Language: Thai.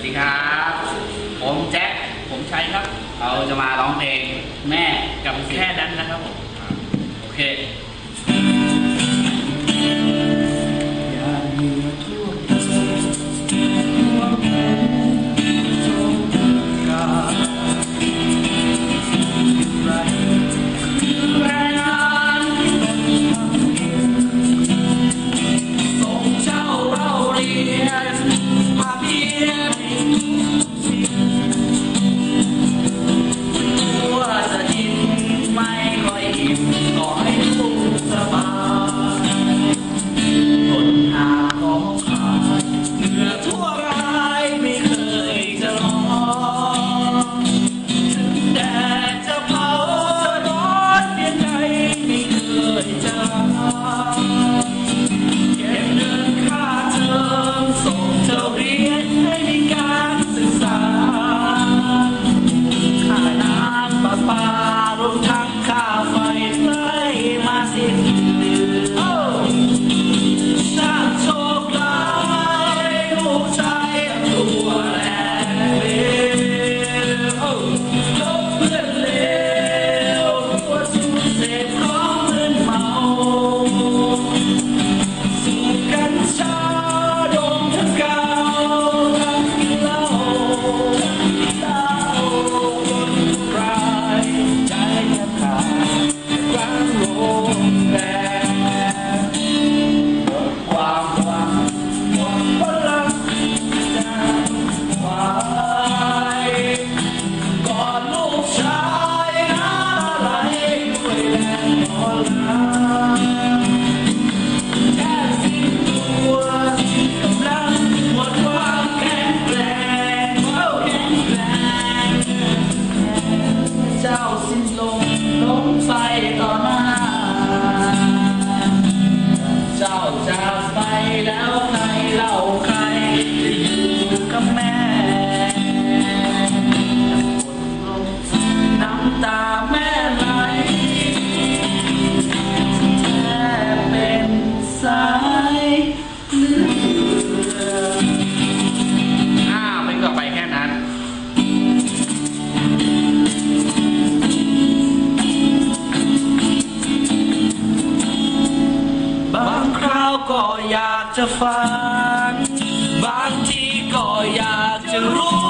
วัสดีครับ ผมแจ็ค ผมชัยครับ เราจะมาร้องเพลงแม่กับแค่นั้นนะครับผม โอเคเราเรียน I'll be there. จะฟัง บางทีก็อยากจะรู้